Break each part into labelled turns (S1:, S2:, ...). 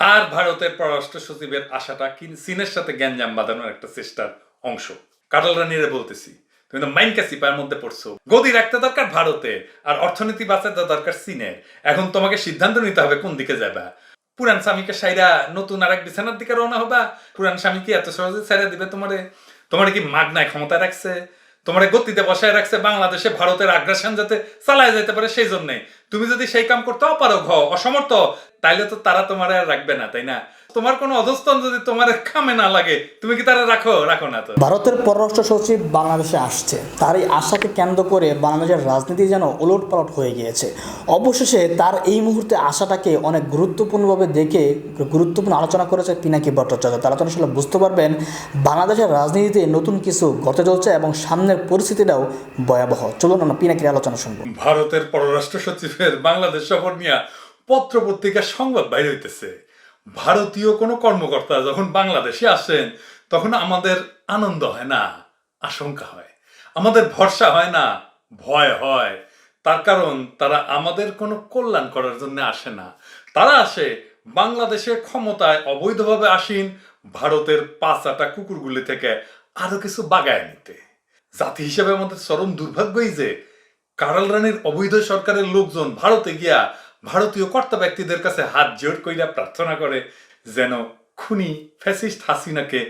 S1: আর ভারতের পররাষ্ট্র সচিবের আশাটা চীনের সাথে গ্যাঞ্জাম বাঁধানোর একটা চেষ্টার অংশ। কাটাল রানীরে বলতেছি, তুমি তো সিপার মধ্যে পড়ছো। গদি রাখতে দরকার ভারতে, আর অর্থনীতি বাঁচাতে দরকার চীনের। এখন তোমাকে সিদ্ধান্ত নিতে হবে কোন দিকে যাবা। পুরান স্বামীকে সাইরা নতুন আর এক বিছানার দিকে রওনা হবা। পুরান স্বামী কি এত সহজে সাইরা দিবে তোমারে? তোমার কি মাগনায় ক্ষমতা রাখছে? তোমার গতিতে বসায় রাখছে বাংলাদেশে ভারতের আগ্রাসন যাতে চালায় যেতে পারে সেই জন্যে। তুমি যদি সেই কাম করতে অপারগ হও, অসমর্থ তাইলে তো তারা তোমার আর রাখবে না, তাই না? তোমার কোনো অধস্তন যদি তোমার কামে না লাগে তুমি কি তারা রাখো? রাখো না তো।
S2: ভারতের পররাষ্ট্র সচিব বাংলাদেশে আসছে। তার এই আশাকে কেন্দ্র করে বাংলাদেশের রাজনীতি যেন ওলট পালট হয়ে গিয়েছে। অবশেষে তার এই মুহূর্তে আশাটাকে অনেক গুরুত্বপূর্ণভাবে দেখে গুরুত্বপূর্ণ আলোচনা করেছে পিনাকি ভট্টাচার্য। তারা তো আসলে বুঝতে পারবেন বাংলাদেশের রাজনীতিতে নতুন কিছু ঘটে চলছে এবং সামনের পরিস্থিতিটাও ভয়াবহ। চলুন আমরা পিনাকির আলোচনা শুনব।
S1: ভারতের পররাষ্ট্র সচিবের বাংলাদেশ সফর নিয়ে পত্র পত্রিকার সংবাদ বাইরে হইতেছে। ভারতীয় কোনো কর্মকর্তা যখন বাংলাদেশে আসেন, তখন আমাদের আনন্দ হয় না, আশঙ্কা হয়। আমাদের ভরসা হয় না, ভয় হয়। তার কারণ, তারা আমাদের কোনো কল্যাণ করার জন্য আসে না। তারা আসে, বাংলাদেশে ক্ষমতায় অবৈধভাবে আসীন, ভারতের পাঁচাটা কুকুরগুলি থেকে আরও কিছু বাগায় নিতে। জাতি হিসেবে আমাদের চরম দুর্ভাগ্যই যে কারাল রানীর অবৈধ সরকারের লোকজন ভারতে গিয়া ভারতীয় কর্তা ব্যক্তিদের কাছে হাত জোর কইরা প্রার্থনা করে যেন খুনি ফ্যাসিস্ট হাসিনাকে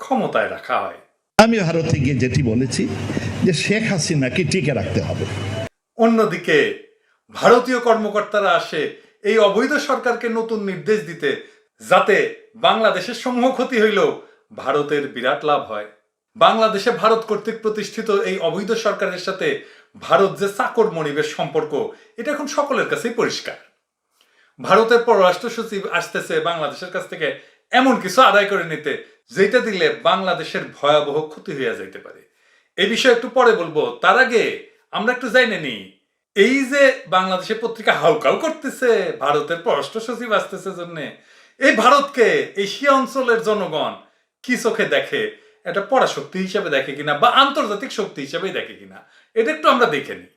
S1: ক্ষমতায় রাখা হয়।
S3: আমি ভারতে গিয়ে যেটি বলেছি যে শেখ হাসিনাকে টিকে রাখতে হবে।
S1: অন্যদিকে ভারতীয় কর্মকর্তারা আসে এই অবৈধ সরকারকে নতুন নির্দেশ দিতে যাতে বাংলাদেশের সমূহ ক্ষতি হইলেও ভারতের বিরাট লাভ হয়। বাংলাদেশে ভারত কর্তৃক প্রতিষ্ঠিত এই অবৈধ সরকারের সাথে ভারত যে চাকর মনিবের সম্পর্ক, এটা এখন সকলের কাছেই পরিষ্কার। ভারতের পররাষ্ট্র সচিব আসতেছে বাংলাদেশের কাছ থেকে এমন কিছু আদায় করে নিতে যেটা দিলে বাংলাদেশের ভয়াবহ ক্ষতি হইয়া যাইতে পারে। এই বিষয়ে একটু পরে বলব, তার আগে আমরা একটু জানি নি এই যে বাংলাদেশের পত্রিকা হাউকাউ করতেছে, ভারতের পররাষ্ট্র সচিব আসতেছে জন্য, এই ভারতকে এশিয়া অঞ্চলের জনগণ কি চোখে দেখে এটা পরাশক্তি হিসেবে দেখে কিনা বা আন্তর্জাতিক শক্তি হিসেবে দেখে কিনা, এটা একটু আমরা দেখে নিই।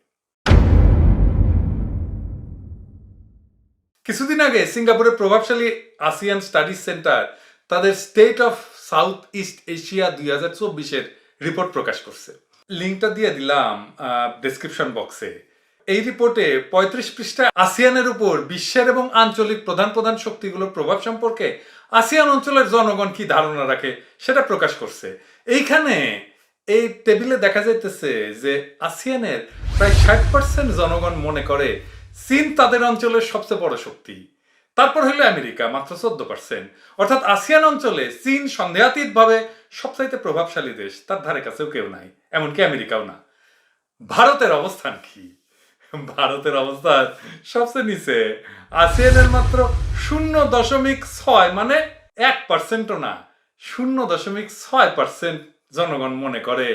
S1: কিছুদিন আগে সিঙ্গাপুরের প্রভাবশালী আসিয়ান স্টাডিজ সেন্টার তাদের state of south east Asia দুই হাজার চব্বিশের রিপোর্ট প্রকাশ করছে। লিঙ্কটা দিয়ে দিলাম ডেসক্রিপশন বক্সে এই রিপোর্টে পঁয়ত্রিশ পৃষ্ঠায় আসিয়ানের উপর বিশ্বের এবং আঞ্চলিক প্রধান প্রধান শক্তিগুলোর প্রভাব সম্পর্কে আসিয়ান অঞ্চলের জনগণ কি ধারণা রাখে সেটা প্রকাশ করছে। এইখানে এই টেবিলে দেখা যাইতেছে যে আসিয়ানের প্রায় ষাট পার্সেন্ট জনগণ মনে করে চীন তাদের অঞ্চলের সবচেয়ে বড় শক্তি। তারপর হইল আমেরিকা, মাত্র চোদ্দ পার্সেন্ট অর্থাৎ আসিয়ান অঞ্চলে চীন সন্দেহাতীত ভাবে সবচাইতে প্রভাবশালী দেশ, তার ধারে কাছেও কেউ নাই, এমনকি আমেরিকাও না। ভারতের অবস্থান কি? ভারতের অবস্থান সবচেয়ে নিচে। আসিয়ানের মাত্র শূন্য দশমিক ছয় মানে এক পার্সেন্টও না, শূন্য দশমিক ছয় পার্সেন্ট জনগণ মনে করে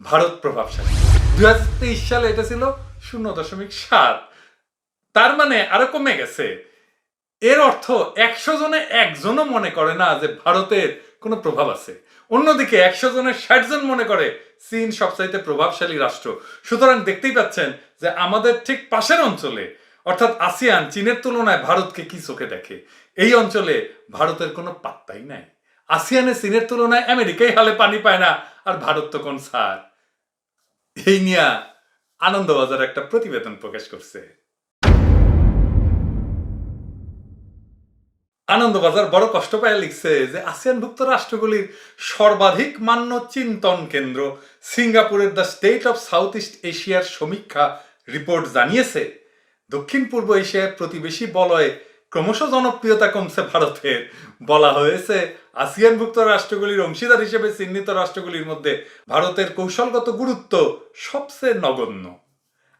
S1: ভারত প্রভাবশালী। দুই হাজার তেইশ সালে এটা ছিল শূন্য দশমিক সাত। তার মানে আরও কমে গেছে। এর অর্থ একশো জনে একজনও মনে করে না যে ভারতের কোনো প্রভাব আছে। অন্যদিকে একশো জনের ষাট জন মনে করে চীন সবচাইতে প্রভাবশালী রাষ্ট্র। সুতরাং দেখতেই পাচ্ছেন যে আমাদের ঠিক পাশের অঞ্চলে, অর্থাৎ আসিয়ান, চীনের তুলনায় ভারতকে কি চোখে দেখে? এই অঞ্চলে ভারতের কোনো পাত্তাই নাই। আসিয়ানে, চীনের তুলনায় আমেরিকাই হালে পানি পায় না। আর ভারত তো কোন সার? এই নিয়ে আনন্দবাজার একটা প্রতিবেদন প্রকাশ করছে। আনন্দবাজার বড় কষ্ট পায় লিখছে যে আসিয়ানভুক্ত রাষ্ট্রগুলির সর্বাধিক মান্য চিন্তন কেন্দ্র সিঙ্গাপুরের the state of south east এশিয়ার সমীক্ষা রিপোর্ট জানিয়েছে, দক্ষিণ পূর্ব এশিয়ার প্রতিবেশী বলয়ে ক্রমশ জনপ্রিয়তা কমছে ভারতের বলা হয়েছে, আসিয়ানভুক্ত রাষ্ট্রগুলির অংশীদার হিসেবে চিহ্নিত রাষ্ট্রগুলির মধ্যে ভারতের কৌশলগত গুরুত্ব সবচেয়ে নগণ্য।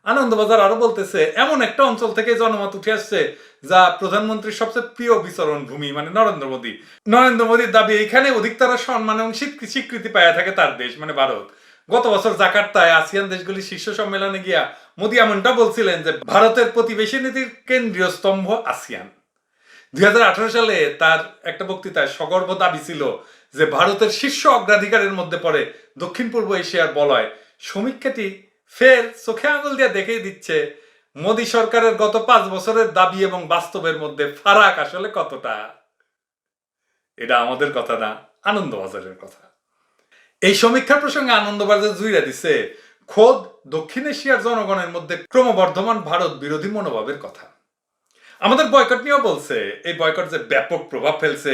S1: আনন্দবাজার আরও বলতেছে, এমন একটা অঞ্চল থেকে জনমত উঠে আসছে, যা প্রধানমন্ত্রীর সবচেয়ে প্রিয় বিচরণ ভূমি মানে নরেন্দ্র মোদী। নরেন্দ্র মোদীর দাবি এখানে অধিকতর সম্মান এবং স্বীকৃ- স্বীকৃতি পায় থাকে তার দেশ মানে ভারত। গত বছর জাকার্তায় আসিয়ান দেশগুলির শীর্ষ সম্মেলনে গিয়া মোদি এমনটা বলছিলেন যে, ভারতের প্রতিবেশী নীতির কেন্দ্রীয় স্তম্ভ আসিয়ান। দুই সালে তার একটা বক্তৃতায় সগর্ব দাবি ছিল যে, ভারতের শীর্ষ অগ্রাধিকারের মধ্যে পড়ে দক্ষিণ পূর্ব এশিয়ার বলয়। সমীক্ষাটি ফের চোখে আঙুল দিয়ে দেখেই দিচ্ছে, মোদী সরকারের গত পাঁচ বছরের দাবি এবং বাস্তবের মধ্যে ফারাক আসলে কতটা? এটা আমাদের কথা না, আনন্দবাজারের কথা। এই সমীক্ষার প্রসঙ্গে আনন্দবাজার জুইরা দিছে, খোদ দক্ষিণ এশিয়ার জনগণের মধ্যে ক্রমবর্ধমান ভারত বিরোধী মনোভাবের কথা। আমাদের বয়কট নিয়েও বলছে, এই বয়কট যে ব্যাপক প্রভাব ফেলছে,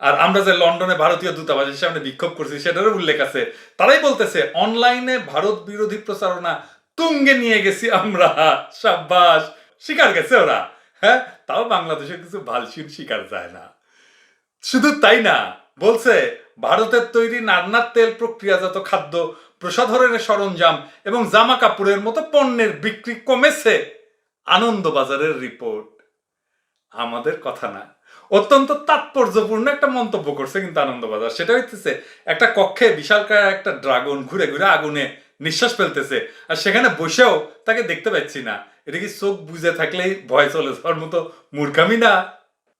S1: আর আমরা যে লন্ডনে ভারতীয় দূতাবাসের সামনে বিক্ষোভ করছি, সেটারও উল্লেখ আছে। তারাই বলতেছে, অনলাইনে ভারত বিরোধী প্রচারণা তুঙ্গে নিয়ে গেছি আমরা। সাব্বাস, শিকার গেছে ওরা। হ্যাঁ তাও বাংলাদেশের কিছু ভালসিন শিকার যায় না। শুধু তাই না, বলছে ভারতের তৈরি নান্নার তেল প্রক্রিয়াজাত খাদ্য প্রসাধনের সরঞ্জাম এবং জামা কাপড়ের মতো পণ্যের বিক্রি কমেছে, আনন্দবাজারের রিপোর্ট। আমাদের কথা না, অত্যন্ত তাৎপর্যপূর্ণ একটা মন্তব্য করছে কিন্তু আনন্দবাজার। সেটা হইতেছে, একটা কক্ষে বিশালকায় একটা ড্রাগন ঘুরে ঘুরে আগুনে নিঃশ্বাস ফেলতেছে, আর সেখানে বসেও তাকে দেখতে পাচ্ছি না। এটা কি চোখ বুঝে থাকলেই ভয় চলে যাওয়ার মতো মূর্খামি না?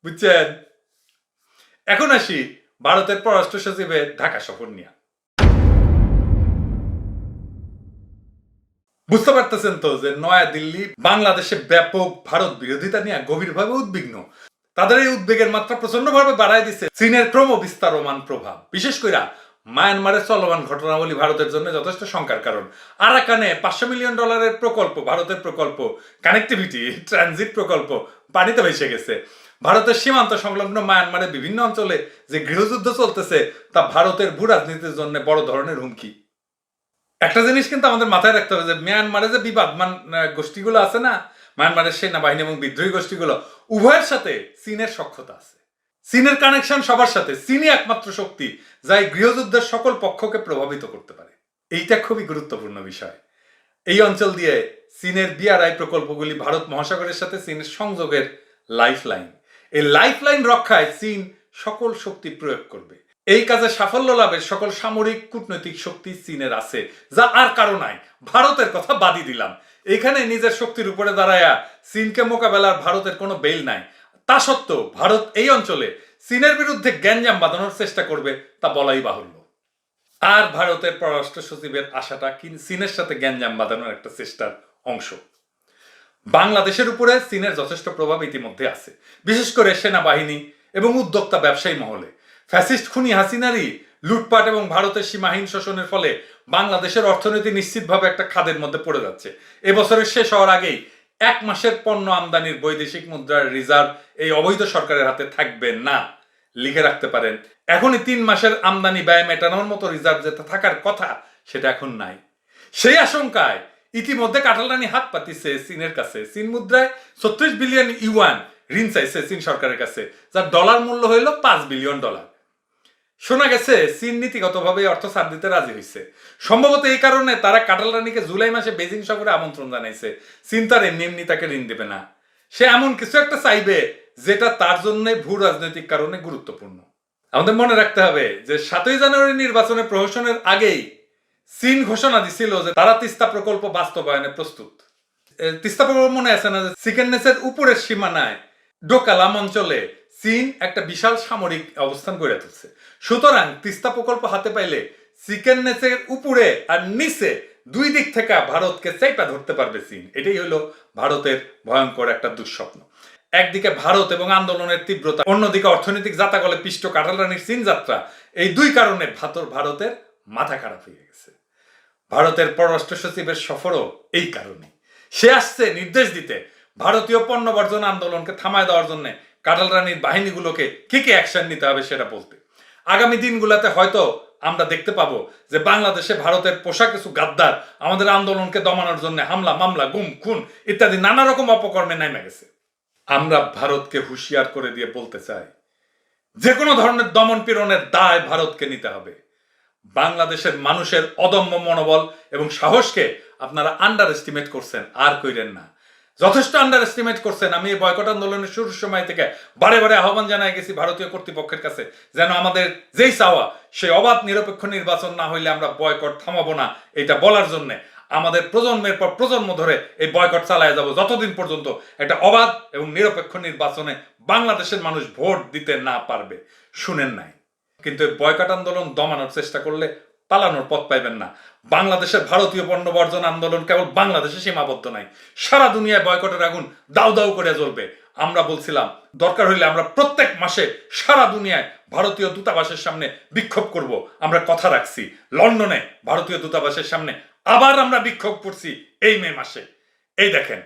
S1: বুঝছেন? এখন আসি ভারতের পররাষ্ট্র সচিবের ঢাকা সফর নিয়ে। বুঝতে পারতেছেন তো যে নয়া দিল্লি বাংলাদেশে ব্যাপক ভারত বিরোধিতা নিয়ে গভীরভাবে উদ্বিগ্ন। তাদের এই উদ্বেগের মাত্রা প্রচন্ডভাবে বাড়ায় দিচ্ছে চীনের ক্রম বিস্তারমান প্রভাব। বিশেষ করে মায়ানমারের চলমান ঘটনাবলী ভারতের জন্য যথেষ্ট শঙ্কার কারণ। আরাকানে পাঁচশো মিলিয়ন ডলারের প্রকল্প, ভারতের প্রকল্প কানেক্টিভিটি ট্রানজিট প্রকল্প পানিতে ভেসে গেছে। ভারতের সীমান্ত সংলগ্ন মায়ানমারের বিভিন্ন অঞ্চলে যে গৃহযুদ্ধ চলতেছে, তা ভারতের ভূ রাজনীতির জন্য বড় ধরনের হুমকি। একটা জিনিস কিন্তু আমাদের মাথায় রাখতে হবে যে, মিয়ানমারে যে বিবাদ গোষ্ঠীগুলো আছে না, মায়ানমারের সেনাবাহিনী এবং বিদ্রোহী গোষ্ঠীগুলো, উভয়ের সাথে চীনের সক্ষতা আছে। চীনের কানেকশন সবার সাথে। চীনই একমাত্র শক্তি যা এই গৃহযুদ্ধের সকল পক্ষকে প্রভাবিত করতে পারে। এইটা খুবই গুরুত্বপূর্ণ বিষয়। এই অঞ্চল দিয়ে চীনের বিআরআই প্রকল্পগুলি ভারত মহাসাগরের সাথে চীনের সংযোগের লাইফ লাইন এই লাইফ লাইন রক্ষায় চীন সকল শক্তি প্রয়োগ করবে। এই কাজে সাফল্য লাভের সকল সামরিক কূটনৈতিক শক্তি চীনের আছে, যা আর কারও নাই। ভারতের কথা বাদি দিলাম। এখানে নিজের শক্তির উপরে দাঁড়ায়া চীনকে মোকাবেলার ভারতের কোনো বেল নাই। তা সত্ত্বেও ভারত এই অঞ্চলে চীনের বিরুদ্ধে গ্যাঞ্জাম বাঁধানোর চেষ্টা করবে তা বলাই বাহুল্য। আর ভারতের পররাষ্ট্র সচিবের আশাটা চীনের সাথে গ্যাঞ্জাম বাঁধানোর একটা চেষ্টার অংশ। বাংলাদেশের উপরে চীনের যথেষ্ট প্রভাব ইতিমধ্যে আছে, বিশেষ করে সেনাবাহিনী এবং উদ্যোক্তা ব্যবসায়ী মহলে। ফ্যাসিস্ট খুনি হাসিনারই লুটপাট এবং ভারতের সীমাহীন শোষণের ফলে বাংলাদেশের অর্থনীতি নিশ্চিতভাবে একটা খাদের মধ্যে পড়ে যাচ্ছে। এবছরের শেষ হওয়ার আগেই এক মাসের পণ্য আমদানির বৈদেশিক মুদ্রার রিজার্ভ এই অবৈধ সরকারের হাতে থাকবে না। লিখে রাখতে পারেন, এখনই তিন মাসের আমদানি ব্যয় মেটানোর মতো রিজার্ভ যেটা থাকার কথা সেটা এখন নাই। সেই আশঙ্কায় ইতিমধ্যে কাটালানি হাত পাতিছে চীনের কাছে। চীন মুদ্রায় ছত্রিশ বিলিয়ন ইউয়ান ঋণ চাইছে চীন সরকারের কাছে, যার ডলার মূল্য হইল পাঁচ বিলিয়ন ডলার। শোনা গেছে, চীন নীতিগতভাবে অর্থ ছাড় দিতে রাজি হয়েছে সম্ভবত এই কারণে তারা কাটাল রানীকে জুলাই মাসে বেজিং সফরে আমন্ত্রণ জানাইছে। চীন তার এমনি এমনি তাকে ঋণ দেবে না। সে এমন কিছু একটা চাইবে, যেটা তার জন্য ভূ রাজনৈতিক কারণে গুরুত্বপূর্ণ। আমাদের মনে রাখতে হবে যে, সাতই জানুয়ারি নির্বাচনে প্রহসনের আগেই চীন ঘোষণা দিছিল যে তারা তিস্তা প্রকল্প বাস্তবায়নে প্রস্তুত। তিস্তা প্রকল্প মনে আছে না যে সিকেননেসের উপরের সীমানায় ডোকালাম অঞ্চলে চীন একটা বিশাল সামরিক অবস্থান গড়ে তুলছে। সুতরাং তিস্তা প্রকল্প হাতে পাইলে সিকেননেসের উপরে আর নিচে দুই দিক থেকে ভারতকে চাইপা ধরতে পারবে চীন। এটাই হলো ভারতের ভয়ঙ্কর একটা দুঃস্বপ্ন। একদিকে ভারত এবং আন্দোলনের তীব্রতা, অন্যদিকে অর্থনৈতিক জাতাকলে পিষ্ট কাটালানির চীন যাত্রা, এই দুই কারণে ভাতর ভারতের মাথা খারাপ হয়ে গেছে। ভারতের পররাষ্ট্র সচিবের সফরও এই কারণে। সে আসছে নির্দেশ দিতে ভারতীয় পণ্য বর্জন আন্দোলনকে থামায় দেওয়ার জন্য কাটাল রানীর বাহিনীগুলোকে কি কি অ্যাকশন নিতে হবে সেটা বলতে। আগামী দিনগুলোতে হয়তো আমরা দেখতে পাবো যে বাংলাদেশে ভারতের পোশাক কিছু গাদ্দার আমাদের আন্দোলনকে দমানোর জন্য হামলা, মামলা, গুম, খুন ইত্যাদি নানা রকম অপকর্মে নেমে গেছে। আমরা ভারতকে হুঁশিয়ার করে দিয়ে বলতে চাই যে কোনো ধরনের দমন পীড়নের দায় ভারতকে নিতে হবে। বাংলাদেশের মানুষের অদম্য মনোবল এবং সাহসকে আপনারা আন্ডার এস্টিমেট করছেন, আর কইরেন না। যথেষ্ট আন্ডার এস্টিমেট করছেন। আমি এই বয়কট আন্দোলনের শুরুর সময় থেকে বারে বারে আহ্বান জানাই গেছি ভারতীয় কর্তৃপক্ষের কাছে যেন আমাদের যেই চাওয়া, সেই অবাধ নিরপেক্ষ নির্বাচন না হইলে আমরা বয়কট থামাবো না এটা বলার জন্য আমাদের প্রজন্মের পর প্রজন্ম ধরে এই বয়কট চালায় যাব। যতদিন পর্যন্ত একটা অবাধ এবং নিরপেক্ষ নির্বাচনে বাংলাদেশের মানুষ ভোট দিতে না পারবে, শুনেন নাই। কিন্তু এই বয়কট আন্দোলন দমানোর চেষ্টা করলে পালানোর পথ পাইবেন না। বাংলাদেশের ভারতীয় পণ্য বর্জন আন্দোলন কেবল বাংলাদেশে সীমাবদ্ধ নাই সারা দুনিয়ায় বয়কটের আগুন দাউ দাউ করে জ্বলবে। আমরা বলছিলাম, দরকার হইলে আমরা প্রত্যেক মাসে সারা দুনিয়ায় ভারতীয় দূতাবাসের সামনে বিক্ষোভ করব। আমরা কথা রাখছি, লন্ডনে ভারতীয় দূতাবাসের সামনে আবার আমরা বিক্ষোভ করছি এই মে মাসে। এই দেখেন।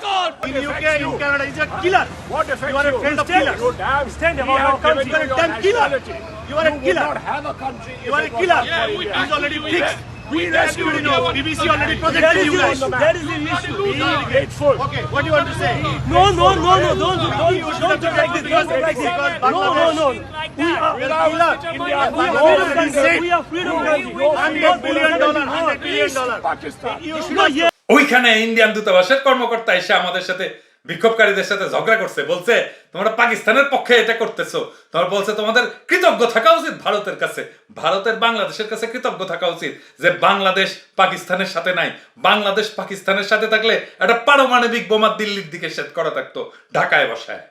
S4: Boycott!
S5: In UK, in Canada, he's a killer.
S6: What effect
S5: You are a
S6: you?
S5: friend of
S6: Stand
S5: killers.
S6: your damn stand about our country.
S5: you a damn killer. You are a killer.
S6: not have a country.
S5: You are a killer.
S6: not
S4: we-
S6: India.
S5: He's already fixed.
S6: We rescued you.
S5: know, BBC already
S6: That
S5: protected
S6: is
S5: you
S6: the
S5: guys. That is the issue.
S6: Be grateful.
S5: Okay, what do you want to say?
S7: No, no, no, no, don't, don't,
S5: You
S7: don't do like this, don't do like this. No, no, no. We are.
S6: India,
S7: we are freedom country. We are freedom country.
S5: Hundred billion dollar, hundred billion dollar.
S6: Pakistan.
S5: You should
S7: No,
S5: have
S7: yes.
S1: ওইখানে Indian দূতাবাসের কর্মকর্তা এসে আমাদের সাথে, বিক্ষোভকারীদের সাথে ঝগড়া করছে, বলছে, তোমরা পাকিস্তানের পক্ষে এটা করতেছো। তোমরা বলছে, তোমাদের কৃতজ্ঞ থাকা উচিত ভারতের কাছে। ভারতের বাংলাদেশের কাছে কৃতজ্ঞ থাকা উচিত যে বাংলাদেশ পাকিস্তানের সাথে নাই। বাংলাদেশ পাকিস্তানের সাথে থাকলে একটা পারমাণবিক বোমা দিল্লির দিকে সেট করা থাকতো, ঢাকায় বসায়।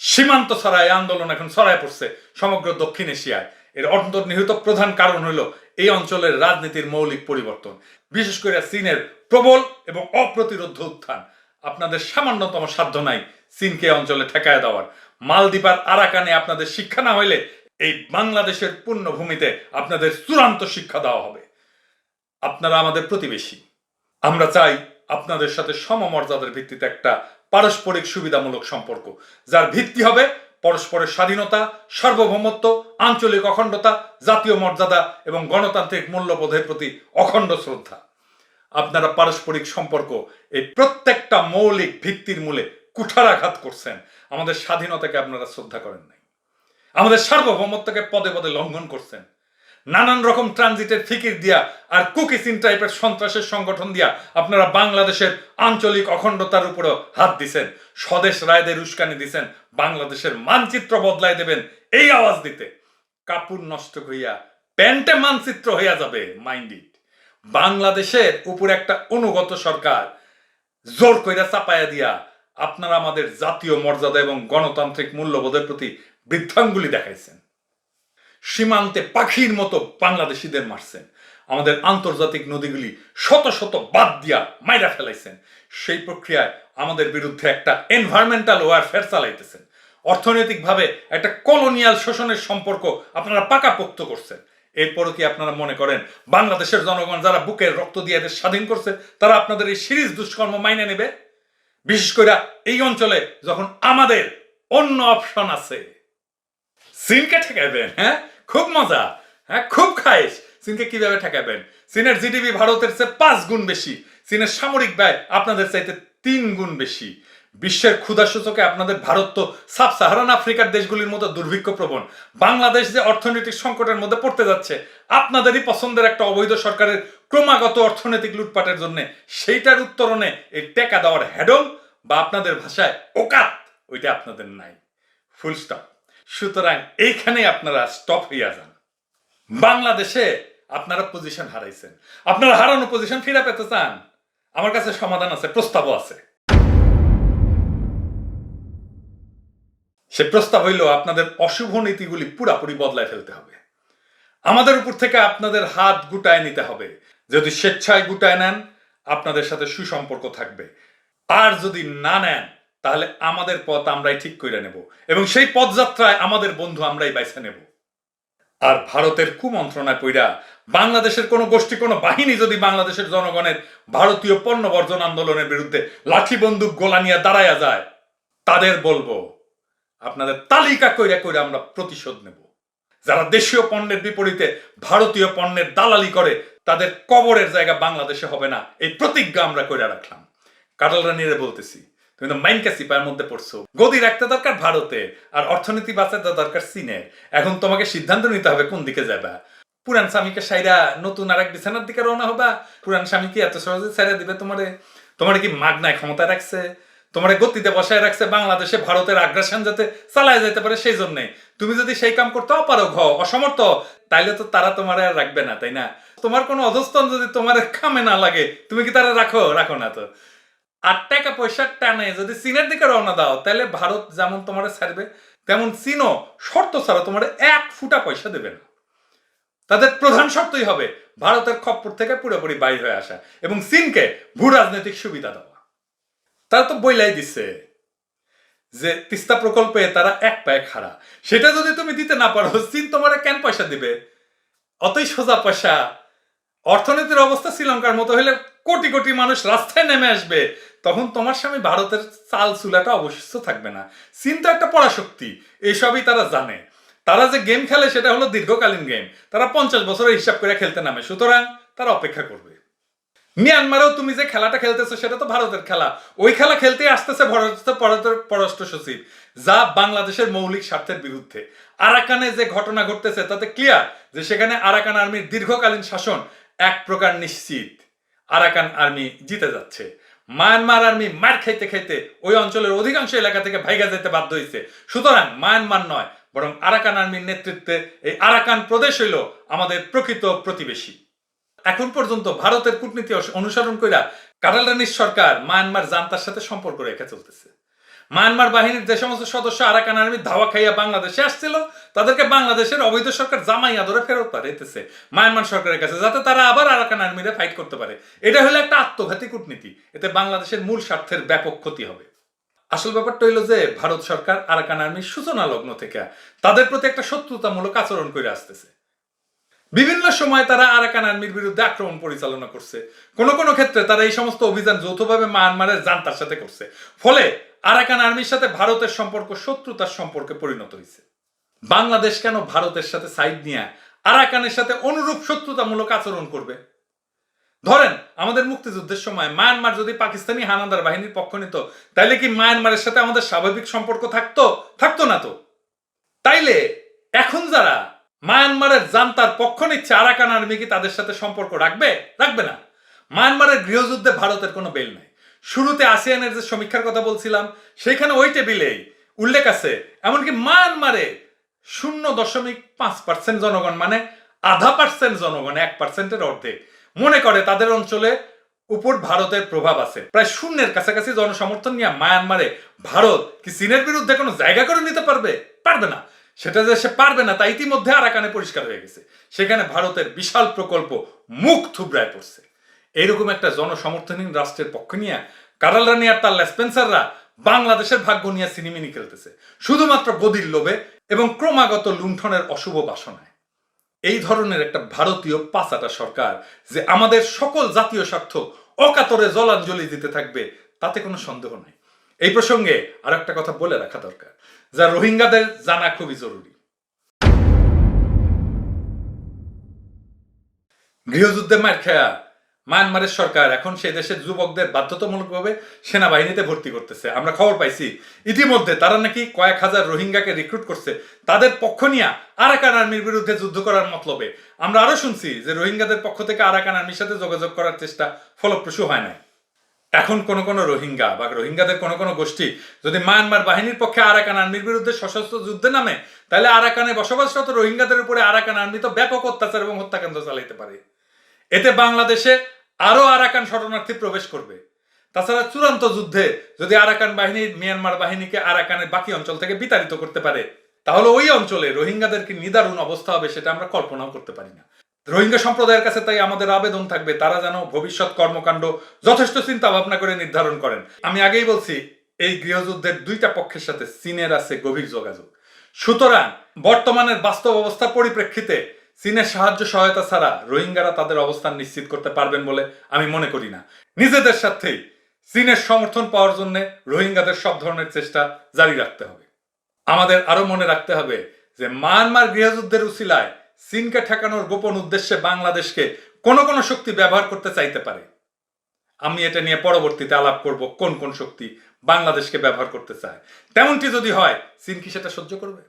S1: সীমান্ত ছড়ায় আন্দোলন এখন ছড়ায় পড়ছে সমগ্র দক্ষিণ এশিয়ায়। এর অন্তর্নিহিত প্রধান কারণ হলো এই অঞ্চলের রাজনীতির মৌলিক পরিবর্তন। বিশেষ করে চীনের প্রবল এবং অপ্রতিরোধ উত্থান। আপনাদের সামান্যতম সাধ্য নাই চীনকে অঞ্চলে ঠেকায় দেওয়ার। মালদ্বীপার আরাকানে আপনাদের শিক্ষা না হইলে এই বাংলাদেশের পূর্ণভূমিতে আপনাদের চূড়ান্ত শিক্ষা দেওয়া হবে। আপনারা আমাদের প্রতিবেশী। আমরা চাই আপনাদের সাথে সমমর্যাদার ভিত্তিতে একটা পারস্পরিক সুবিধামূলক সম্পর্ক, যার ভিত্তি হবে পরস্পরের স্বাধীনতা, সার্বভৌমত্ব, আঞ্চলিক অখণ্ডতা, জাতীয় মর্যাদা এবং গণতান্ত্রিক মূল্যবোধের প্রতি অখণ্ড শ্রদ্ধা। আপনারা পারস্পরিক সম্পর্ক এই প্রত্যেকটা মৌলিক ভিত্তির মূলে কুঠারাঘাত করছেন। আমাদের স্বাধীনতাকে আপনারা শ্রদ্ধা করেন নাই। আমাদের সার্বভৌমত্বকে পদে পদে লঙ্ঘন করছেন। নানান রকম ট্রানজিটের ফিকির দিয়া আর কুকিসিন টাইপের সন্ত্রাসের সংগঠন দিয়া আপনারা বাংলাদেশের আঞ্চলিক অখণ্ডতার উপরও হাত দিছেন। স্বদেশ রায়দের উস্কানি দিছেন। বাংলাদেশের মানচিত্র বদলায় দেবেন এই আওয়াজ দিতে। কাপড় নষ্ট হইয়া, প্যান্টে মানচিত্র হইয়া যাবে, মাইন্ড। বাংলাদেশের উপর একটা অনুগত সরকার। জোর কইরা চাপায়া দিয়া আপনারা আমাদের জাতীয় মর্যাদা এবং গণতান্ত্রিক মূল্যবোধের প্রতি বৃদ্ধাঙ্গুলি দেখাইছেন। সীমান্তে পাখির মতো বাংলাদেশিদের মারছেন। আমাদের আন্তর্জাতিক নদীগুলি শত শত বাদ দিয়া মাইরা ফেলাইছেন। সেই প্রক্রিয়ায় আমাদের বিরুদ্ধে একটা এনভায়রনমেন্টাল ওয়ারফেয়ার চালাইতেছেন। অর্থনৈতিকভাবে একটা কলোনিয়াল শোষণের সম্পর্ক আপনারা পাকাপোক্ত করছেন। এরপরও কি আপনারা মনে করেন বাংলাদেশের জনগণ যারা বুকের রক্ত দিয়ে এদের স্বাধীন করছে, তারা আপনাদের এই সিরিজ দুষ্কর্ম মাইনে নেবে? বিশেষ করে এই অঞ্চলে যখন আমাদের অন্য অপশন আছে চীনকে ঠেকাবেন হ্যাঁ? খুব মজা হ্যাঁ? খুব খাইস চীনকে কীভাবে ঠেকাবেন চীনের জিডিপি ভারতের চেয়ে পাঁচ গুণ বেশি। চীনের সামরিক ব্যয় আপনাদের চাইতে তিন গুণ বেশি। বিশ্বের ক্ষুধা সূচকে আপনাদের ভারত তো সাব সাহারান আফ্রিকার দেশগুলির মতো দুর্ভিক্ষ প্রবণ বাংলাদেশ যে অর্থনৈতিক সংকটের মধ্যে পড়তে যাচ্ছে, আপনাদেরই পছন্দের একটা অবৈধ সরকারের ক্রমাগত অর্থনৈতিক লুটপাটের জন্য সেইটার উত্তরণে এই টেকা দেওয়ার হ্যাডম বা আপনাদের ভাষায় ওকাত, ওইটা আপনাদের নাই। Full stop. সুতরাং এইখানে আপনারা স্টপ হইয়া যান। বাংলাদেশে আপনারা পজিশন হারাইছেন। আপনারা হারানো পজিশন ফিরে পেতে চান। আমার কাছে সমাধান আছে, প্রস্তাবও আছে। সে প্রস্তাব হইল, আপনাদের অশুভ নীতিগুলি পুরাপুরি বদলায় ফেলতে হবে। আমাদের উপর থেকে আপনাদের হাত গুটায় নিতে হবে। যদি স্বেচ্ছায় গুটায় নেন, আপনাদের সাথে সুসম্পর্ক থাকবে। আর যদি না নেন, তাহলে আমাদের পথ আমরাই ঠিক করে নেব এবং সেই পথযাত্রায় আমাদের বন্ধু আমরাই বাইছে নেব। আর ভারতের কুমন্ত্রণায় পইরা বাংলাদেশের কোনো গোষ্ঠী, কোনো বাহিনী যদি বাংলাদেশের জনগণের ভারতীয় পণ্য বর্জন আন্দোলনের বিরুদ্ধে লাঠি বন্দুক গোলা নিয়ে দাঁড়ায়া যায়, তাদের বলব আপনাদের তালিকা কইরা কইরা আমরা প্রতিশোধ নেব। যারা দেশীয় পণ্যের বিপরীতে ভারতীয় পণ্যের দালালি করে, তাদের কবরের জায়গা বাংলাদেশে হবে না। এই প্রতিজ্ঞা আমরা কইরা রাখলাম। কাটাল রানীরে বলতেছি, তুমি তো মাইনকা সিপার মধ্যে পড়ছো। গদি রাখতে দরকার ভারতে, আর অর্থনীতি বাঁচাতে দরকার চীনের এখন তোমাকে সিদ্ধান্ত নিতে হবে কোন দিকে যাবা। পুরান স্বামীকে সাইরা নতুন আর এক বিছানার দিকে রওনা হবা। পুরান স্বামী কি এত সহজে সাইরা দিবে তোমারে? তোমারে কি মাগনায় ক্ষমতা রাখছে? তোমারে গতিতে বসায় রাখছে বাংলাদেশে ভারতের আগ্রাসন যাতে চালায় যেতে পারে সেই জন্যে। তুমি যদি সেই কাম করতে অপারগ হও, অসমর্থ তাইলে তো তারা তোমার আর রাখবে না, তাই না? তোমার কোনো অধস্তন যদি তোমার কামে না লাগে, তুমি কি তারা রাখো? রাখো না তো। আর টাকা পয়সার টানে, যদি চীনের দিকে রওনা দাও তাহলে ভারত যেমন তোমার ছাড়বে, তেমন চীনও শর্ত ছাড়া তোমার এক ফুটা পয়সা দেবে না। তাদের প্রধান শর্তই হবে, ভারতের খপ্পর থেকে পুরোপুরি বাইর হয়ে আসা এবং চীনকে ভূ রাজনৈতিক সুবিধা দেওয়া তারা তো বইলাই দিছে যে তিস্তা প্রকল্পে তারা এক পায়ে খাড়া সেটা যদি তুমি দিতে না পারো, চীন তোমার কেন পয়সা দিবে? অতই সোজা পয়সা। অর্থনীতির অবস্থা শ্রীলঙ্কার মতো হলে কোটি কোটি মানুষ রাস্তায় নেমে আসবে। তখন তোমার স্বামী ভারতের চাল চুলাটা অবশিষ্ট থাকবে না। চীন তো একটা পরাশক্তি, এসবই তারা জানে। তারা যে গেম খেলে সেটা হলো দীর্ঘকালীন গেম। তারা পঞ্চাশ বছরের হিসাব করে খেলতে নামে, সুতরাং তারা অপেক্ষা করবে। মিয়ানমারেও তুমি যে খেলাটা খেলতেছো, সেটা তো ভারতের খেলা। ওই খেলা খেলতে আসতেছে ভারতের পররাষ্ট্র সচিব, যা বাংলাদেশের মৌলিক স্বার্থের বিরুদ্ধে। আরাকানে যে ঘটনা ঘটতেছে, তাতে ক্লিয়ার যে সেখানে আরাকান আর্মির দীর্ঘকালীন শাসন এক প্রকার নিশ্চিত। আরাকান আর্মি জিতে যাচ্ছে। মায়ানমার আর্মি মার খাইতে খাইতে ওই অঞ্চলের অধিকাংশ এলাকা থেকে ভাইগা যেতে বাধ্য হয়েছে সুতরাং মায়ানমার নয়, বরং আরাকান আর্মির নেতৃত্বে এই আরাকান প্রদেশ হইল আমাদের প্রকৃত প্রতিবেশী। এখন পর্যন্ত ভারতের কূটনীতি অনুসরণ কইরা কাটালানির সরকার মায়ানমার জান্তার সাথে সম্পর্ক রেখে চলতেছে। মায়ানমার বাহিনীর যে সমস্ত সদস্য আরাকান আর্মির ধাওয়া খাইয়া বাংলাদেশে আসছিল, তাদেরকে বাংলাদেশের অবৈধ সরকার জামাই আদরে ফেরত পাঠাইতেছে। মায়ানমার সরকারের কাছে যাতে তারা আবার আরাকান আর্মিরে ফাইট করতে পারে। এটা হলো একটা আত্মঘাতী কূটনীতি। এতে বাংলাদেশের মূল স্বার্থের ব্যাপক ক্ষতি হবে। আসল ব্যাপারটা হইল যে, ভারত সরকার আরাকান আর্মির সূচনা লগ্ন থেকে তাদের প্রতি একটা শত্রুতামূলক আচরণ করে আসতেছে। বিভিন্ন সময় তারা আরাকান আর্মির বিরুদ্ধে আক্রমণ পরিচালনা করছে। কোন কোন ক্ষেত্রে তারা এই সমস্ত অভিযান যৌথভাবে মায়ানমারের জান্তার সাথে করছে। ফলে আরাকান আর্মির সাথে ভারতের সম্পর্ক, শত্রুতার সম্পর্কে পরিণত হয়েছে। বাংলাদেশ কেন ভারতের সাথে সাইড নিয়ে আরাকানের সাথে অনুরূপ শত্রুতামূলক আচরণ করবে? ধরেন, আমাদের মুক্তিযুদ্ধের সময় মায়ানমার যদি পাকিস্তানি হানাদার বাহিনীর পক্ষ নিত, তাইলে কি মায়ানমারের সাথে আমাদের স্বাভাবিক সম্পর্ক থাকতো? থাকতো না তো। তাইলে এখন যারা মায়ানমারের জান্তার পক্ষ নিচ্ছে আরাকান আর্মি কি তাদের সাথে সম্পর্ক রাখবে? রাখবে না। মায়ানমারের গৃহযুদ্ধে ভারতের কোনো বেল নাই। শুরুতে আসিয়ানের যে সমীক্ষার কথা বলছিলাম সেখানে ওই টেবিলেই উল্লেখ আছে, এমনকি মায়ানমারে শূন্য দশমিক পাঁচ পার্সেন্ট জনগণ মানে আধা পার্সেন্ট জনগণ, এক পার্সেন্টের অর্ধেক। মনে করে তাদের অঞ্চলে উপর ভারতের প্রভাব আছে। প্রায় শূন্যের কাছাকাছি জনসমর্থন নিয়ে মায়ানমারে ভারত কি চীনের বিরুদ্ধে কোনো জায়গা করে নিতে পারবে? পারবে না। সেটা যে সে পারবে না তা ইতিমধ্যে আরাকানে পরিষ্কার হয়ে গেছে। সেখানে ভারতের বিশাল প্রকল্প মুখ থুবড়ায় পড়ছে। এইরকম একটা জনসমর্থনহীন রাষ্ট্রের পক্ষ নিয়ে কারালানি আর তার লেসপেন্সাররা বাংলাদেশের ভাগ্য নিয়ে সিনেমিনি খেলতেছে। শুধুমাত্র গদির লোভে এবং ক্রমাগত লুণ্ঠনের অশুভ বাসনায়। এই ধরনের একটা ভারতীয় পাঁচাটা সরকার যে আমাদের সকল জাতীয় স্বার্থ অকাতরে জলাঞ্জলি দিতে থাকবে, তাতে কোনো সন্দেহ নাই। এই প্রসঙ্গে আর একটা কথা বলে রাখা দরকার। যা রোহিঙ্গাদের জানা খুবই জরুরি। গৃহযুদ্ধে মার খেয়া মায়ানমারের সরকার এখন সেই দেশের যুবকদের বাধ্যতামূলকভাবে সেনাবাহিনীতে ভর্তি করতেছে। আমরা খবর পাইছি, ইতিমধ্যে তারা নাকি কয়েক হাজার রোহিঙ্গাকে রিক্রুট করছে। তাদের পক্ষ নিয়ে আরাকান আর্মির বিরুদ্ধে যুদ্ধ করার মতলবে। আমরা আরও শুনছি যে রোহিঙ্গাদের পক্ষ থেকে আরাকান আর্মির সাথে যোগাযোগ করার চেষ্টা ফলপ্রসূ হয় নাই। এখন কোন কোন রোহিঙ্গা বা রোহিঙ্গাদের কোন কোন গোষ্ঠী যদি মায়ানমার বাহিনীর পক্ষে আরাকান আর্মির বিরুদ্ধে সশস্ত্র যুদ্ধে নামে, তাহলে আরাকানে বসবাসরত রোহিঙ্গাদের উপরে আরাকান আর্মি তো ব্যাপক অত্যাচার এবং হত্যাকাণ্ড চালাইতে পারে। এতে বাংলাদেশে আরও আরাকান শরণার্থী প্রবেশ করবে। তাছাড়া চূড়ান্ত যুদ্ধে যদি আরাকান বাহিনী মিয়ানমার বাহিনীকে আরাকানের বাকি অঞ্চল থেকে বিতাড়িত করতে পারে, তাহলে ওই অঞ্চলে রোহিঙ্গাদের কি নিদারুণ অবস্থা হবে সেটা আমরা কল্পনাও করতে পারি না। রোহিঙ্গা সম্প্রদায়ের কাছে তাই আমাদের আবেদন থাকবে, তারা যেন ভবিষ্যৎ কর্মকাণ্ড যথেষ্ট চিন্তা ভাবনা করে নির্ধারণ করেন। আমি আগেই বলছি, এই গৃহযুদ্ধের দুইটা পক্ষের সাথে চীনের আছে গভীর যোগাযোগ। সুতরাং বর্তমানের বাস্তব অবস্থার পরিপ্রেক্ষিতে চীনের সাহায্য সহায়তা ছাড়া রোহিঙ্গারা তাদের অবস্থান নিশ্চিত করতে পারবেন বলে আমি মনে করি না। নিজেদের সাথেই চীনের সমর্থন পাওয়ার জন্য রোহিঙ্গাদের সব ধরনের চেষ্টা জারি রাখতে হবে। আমাদের আরও মনে রাখতে হবে যে, মায়ানমার গৃহযুদ্ধের উসিলায় চীনকে ঠেকানোর গোপন উদ্দেশ্যে বাংলাদেশকে কোন কোন শক্তি ব্যবহার করতে চাইতে পারে? আমি এটা নিয়ে পরবর্তীতে আলাপ করব কোন কোন শক্তি বাংলাদেশকে ব্যবহার করতে চায়। তেমনটি যদি হয়, চীন কি সেটা সহ্য করবে?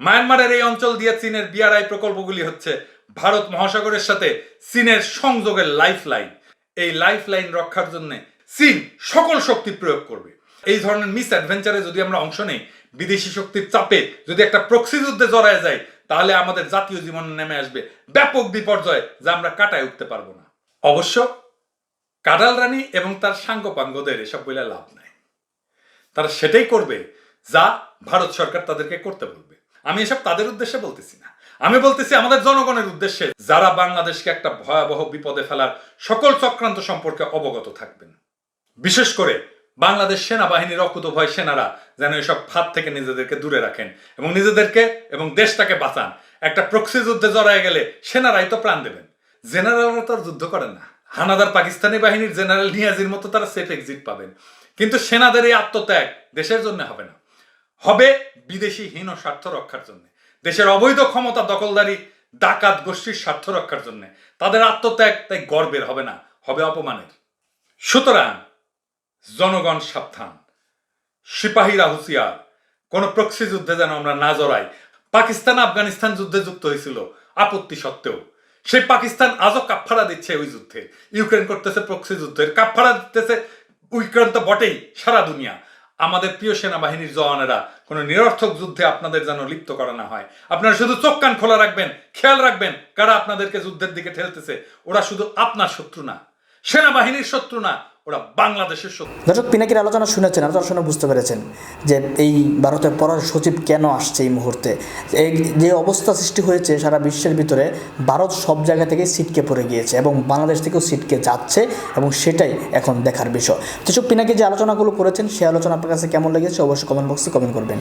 S1: মায়ানমারের এই অঞ্চল দিয়ে চীনের বিআরআই প্রকল্পগুলি হচ্ছে ভারত মহাসাগরের সাথে চীনের সংযোগের লাইফ লাইন এই লাইফ লাইন রক্ষার জন্য চীন সকল শক্তি প্রয়োগ করবে। এই ধরনের মিস অ্যাডভেঞ্চারে যদি আমরা অংশ নেই, বিদেশি শক্তির চাপে যদি একটা প্রক্সি যুদ্ধে জড়ায় যায় তাহলে আমাদের জাতীয় জীবন নেমে আসবে ব্যাপক বিপর্যয় যা আমরা কাটায় উঠতে পারব না। অবশ্য কাডাল রানী এবং তার সাঙ্গপাঙ্গদের এসব বলে লাভ নাই। তারা সেটাই করবে যা ভারত সরকার তাদেরকে করতে বলবে। আমি এসব তাদের উদ্দেশ্যে বলতেছি না। আমি বলতেছি আমাদের জনগণের উদ্দেশ্যে যারা বাংলাদেশকে একটা ভয়াবহ বিপদে ফেলার সকল চক্রান্ত সম্পর্কে অবগত থাকবেন। বিশেষ করে বাংলাদেশ সেনাবাহিনীর অকুতভয় সেনারা যেন এসব ফাঁদ থেকে নিজেদেরকে দূরে রাখেন এবং নিজেদেরকে এবং দেশটাকে বাঁচান। একটা প্রক্সি যুদ্ধে জড়ায় গেলে সেনারাই তো প্রাণ দেবেন। জেনারেলরা তো যুদ্ধ করেন না। হানাদার পাকিস্তানি বাহিনীর জেনারেল নিয়াজির মতো তারা সেফ এক্সিট পাবেন। কিন্তু সেনাদের এই আত্মত্যাগ দেশের জন্য হবে না। হবে বিদেশি হীন স্বার্থ রক্ষার জন্য। দেশের অবৈধ ক্ষমতা দখলদারি, ডাকাত গোষ্ঠীর স্বার্থ রক্ষার জন্য। তাদের আত্মত্যাগ তাই গর্বের হবে না, হবে অপমানের। সুতরাং জনগণ সাবধান। সিপাহীরা হুঁশিয়ার, কোন প্রক্সি যুদ্ধে যেন আমরা না জড়াই। পাকিস্তান আফগানিস্তান যুদ্ধে যুক্ত হয়েছিল, আপত্তি সত্ত্বেও। সেই পাকিস্তান আজও কাপফারা দিচ্ছে ওই যুদ্ধে। ইউক্রেন করতেছে প্রক্সি যুদ্ধের কাপফারা দিতেছে ইউক্রেন তো বটেই সারা দুনিয়া। আমাদের প্রিয় সেনাবাহিনীর জওয়ানেরা, কোনো নিরর্থক যুদ্ধে আপনাদের যেন লিপ্ত করা না হয়। আপনারা শুধু চোখ কান খোলা রাখবেন, খেয়াল রাখবেন কারা আপনাদেরকে যুদ্ধের দিকে ঠেলতেছে। ওরা শুধু আপনার শত্রু না, সেনাবাহিনীর শত্রু না ওরা বাংলাদেশের
S2: দর্শক, পিনাকির আলোচনা শুনেছেন, আলোচনা শুনে বুঝতে পেরেছেন যে এই ভারতের পরার সচিব কেন আসছে এই মুহূর্তে? এই যে অবস্থা সৃষ্টি হয়েছে সারা বিশ্বের ভিতরে, ভারত সব জায়গা থেকে সিটকে পড়ে গিয়েছে এবং বাংলাদেশ থেকেও সিটকে যাচ্ছে এবং সেটাই এখন দেখার বিষয়। যেসব পিনাকি যে আলোচনাগুলো করেছেন সেই আলোচনা আপনার কাছে কেমন লেগেছে অবশ্যই কমেন্ট বক্সে কমেন্ট করবেন।